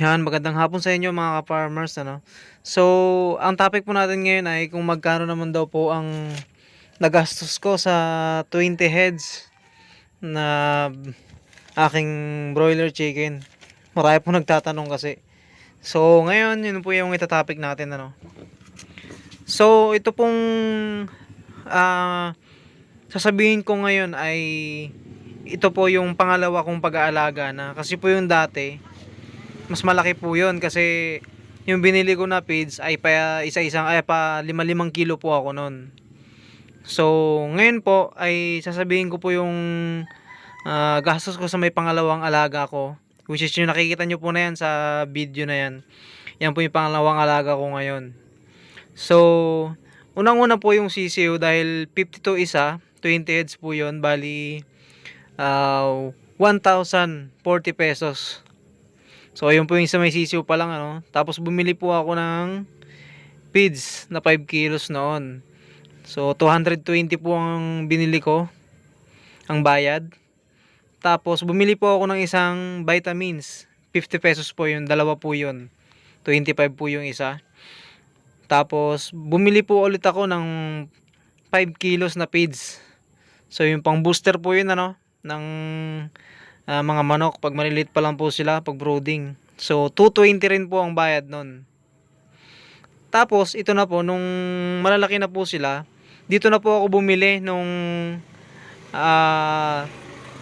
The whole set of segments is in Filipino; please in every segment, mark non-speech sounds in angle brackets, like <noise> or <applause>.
Yan, magandang hapon sa inyo mga ka-farmers. Ano? So, ang topic po natin ngayon ay kung magkano naman daw po ang nagastos ko sa 20 heads na aking broiler chicken. Marami po nagtatanong kasi. So, ngayon, yun po yung itatopic natin. Ano? So, ito pong ah, sasabihin ko ngayon ay ito po yung pangalawa kong pag-aalaga na kasi po yung dati mas malaki po yun kasi yung binili ko na feeds ay pa isa-isang ay pa lima-limang kilo po ako nun. So, ngayon po ay sasabihin ko po yung ah, gastos ko sa may pangalawang alaga ko. Which is yung nakikita nyo po na yan sa video na yan. Yan po yung pangalawang alaga ko ngayon. So, unang-una po yung CCU dahil 52 isa, 20 heads po yun, bali ah, 1,040 pesos. So, ayun po yung sa may sisiw pa lang, ano. Tapos, bumili po ako ng feeds na 5 kilos noon. So, 220 po ang binili ko, ang bayad. Tapos, bumili po ako ng isang vitamins. 50 pesos po yun, dalawa po yun. 25 po yung isa. Tapos, bumili po ulit ako ng 5 kilos na feeds. So, yung pang booster po yun, ano, ng ah, mga manok pag maliliit pa lang po sila pag brooding. So 220 rin po ang bayad nun. Tapos ito na po nung malalaki na po sila, dito na po ako bumili nung ah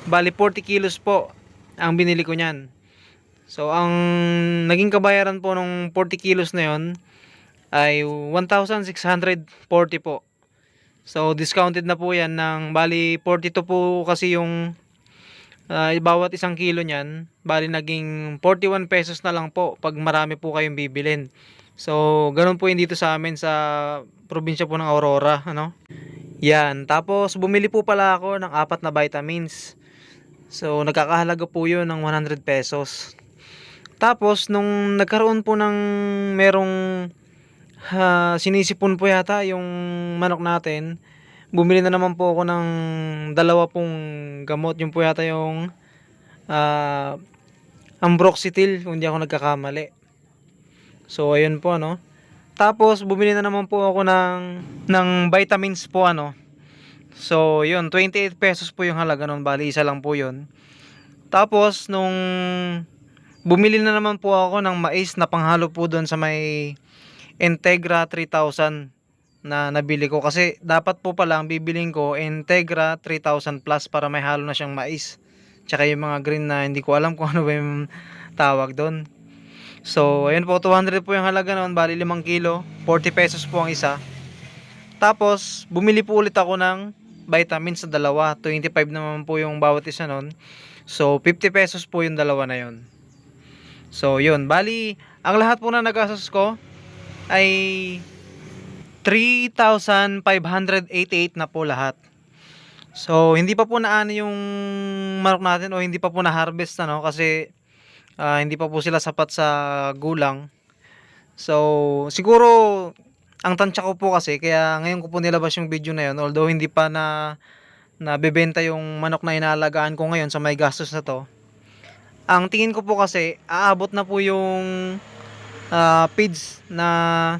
bali 40 kilos po ang binili ko niyan. So ang naging kabayaran po nung 40 kilos na yon ay 1,640 po. So discounted na po yan ng bali 42 po kasi yung Ah, bawat isang kilo niyan, bali naging 41 pesos na lang po pag marami po kayong bibilin. So, ganun po yun dito sa amin sa probinsya po ng Aurora, ano? Yan, tapos bumili po pala ako ng apat na vitamins. So, nagkakahalaga po yun ng 100 pesos. Tapos, nung nagkaroon po ng merong ha, sinisipon po yata yung manok natin, bumili na naman po ako ng dalawa pong gamot. Yung po yata yung uh, ambroxetil, kung hindi ako nagkakamali. So, ayun po, ano. Tapos, bumili na naman po ako ng, ng vitamins po, ano. So, yun, 28 pesos po yung halaga nun. Bali, isa lang po yun. Tapos, nung bumili na naman po ako ng mais na panghalo po doon sa may Integra 3000 na nabili ko. Kasi dapat po pala ang bibiling ko Integra 3000 plus para may halo na siyang mais. Tsaka yung mga green na hindi ko alam <laughs> kung ano ba yung tawag doon. So ayun po 200 po yung halaga noon bali 5 kilo 40 pesos po ang isa. Tapos bumili po ulit ako ng vitamins sa dalawa. 25 naman po yung bawat isa noon. So 50 pesos po yung dalawa na yon so yun. Bali ang lahat po na nagastos ko ay 3,588 na po lahat. So, hindi pa po naano yung manok natin o hindi pa po na-harvest ano kasi ah, hindi pa po sila sapat sa gulang. So, siguro ang tansya ko po kasi kaya ngayon ko po nilabas yung video na yun although hindi pa na nabebenta yung manok na inaalagaan ko ngayon sa may gastos na to. Ang tingin ko po kasi aabot na po yung ah, feeds na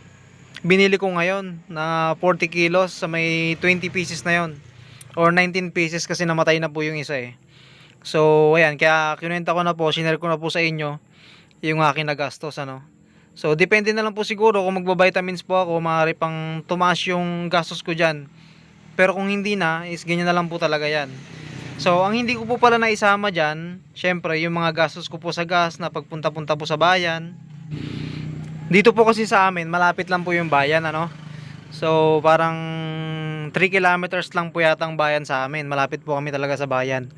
binili ko ngayon na 40 kilos sa may 20 pieces na yon or 19 pieces kasi namatay na po yung isa eh. So ayan kaya kinuwenta ko na po sinare ko na po sa inyo yung aking nagastos ano. So depende na lang po siguro kung magbabitamins po ako maaari pang tumaas yung gastos ko dyan. Pero kung hindi na is ganyan na lang po talaga yan. So ang hindi ko po pala naisama dyan syempre yung mga gastos ko po sa gas na pagpunta-punta po sa bayan dito po kasi sa amin, malapit lang po yung bayan, ano? So, parang 3 kilometers lang po yata ang bayan sa amin. Malapit po kami talaga sa bayan.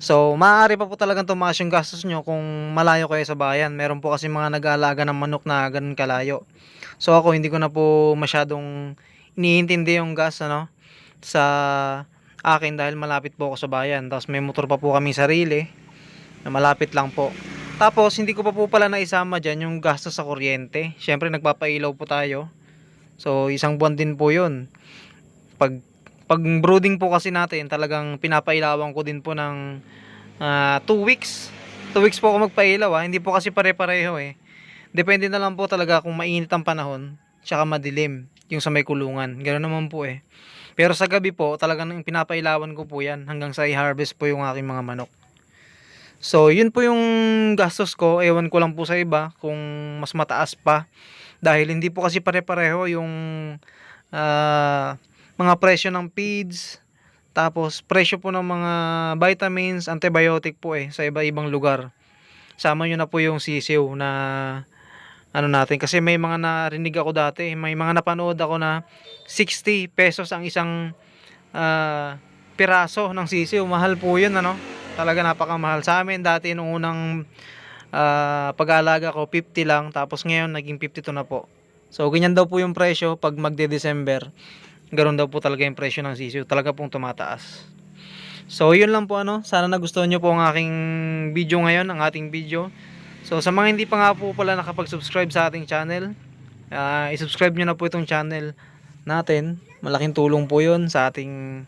So, maaari pa po talagang tumaas yung gastos nyo kung malayo kayo sa bayan. Meron po kasi mga nag-aalaga ng manok na ganun kalayo. So, ako hindi ko na po masyadong iniintindi yung gas, ano? Sa akin dahil malapit po ako sa bayan. Tapos may motor pa po kami sarili na malapit lang po. Tapos, hindi ko pa po pala naisama dyan yung gastos sa kuryente. Siyempre, nagpapailaw po tayo. So, isang buwan din po yun. Pag, pag brooding po kasi natin, talagang pinapailawan ko din po ng 2 weeks. 2 weeks po ako magpailaw ah. Hindi po kasi pare-pareho eh. Depende na lang po talaga kung mainit ang panahon tsaka madilim yung sa may kulungan. Ganoon naman po eh. Pero sa gabi po, talagang pinapailawan ko po yan hanggang sa i-harvest po yung aking mga manok. So, yun po yung gastos ko. Ewan ko lang po sa iba kung mas mataas pa. Dahil hindi po kasi pare-pareho yung ah, mga presyo ng feeds. Tapos, presyo po ng mga vitamins, antibiotic po eh, sa iba-ibang lugar. Sama nyo na po yung sisiw na ano natin. Kasi may mga narinig ako dati, may mga napanood ako na 60 pesos ang isang ah, piraso ng sisiw. Mahal po yun, ano? Talaga napakamahal. Sa amin dati nung unang ah, pag-aalaga ko, 50 lang. Tapos ngayon, naging 52 na po. So, ganyan daw po yung presyo pag magde-December. Ganon daw po talaga yung presyo ng sisiw. Talaga pong tumataas. So, yun lang po ano. Sana nagustuhan nyo po ang aking video ngayon, ang ating video. So, sa mga hindi pa nga po pala nakapag-subscribe sa ating channel, ah, i-subscribe nyo na po itong channel natin. Malaking tulong po yun sa ating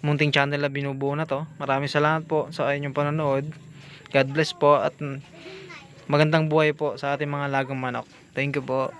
munting channel na binubuo na to. Maraming salamat po sa inyong panonood. God bless po at magandang buhay po sa ating mga lagang manok. Thank you po.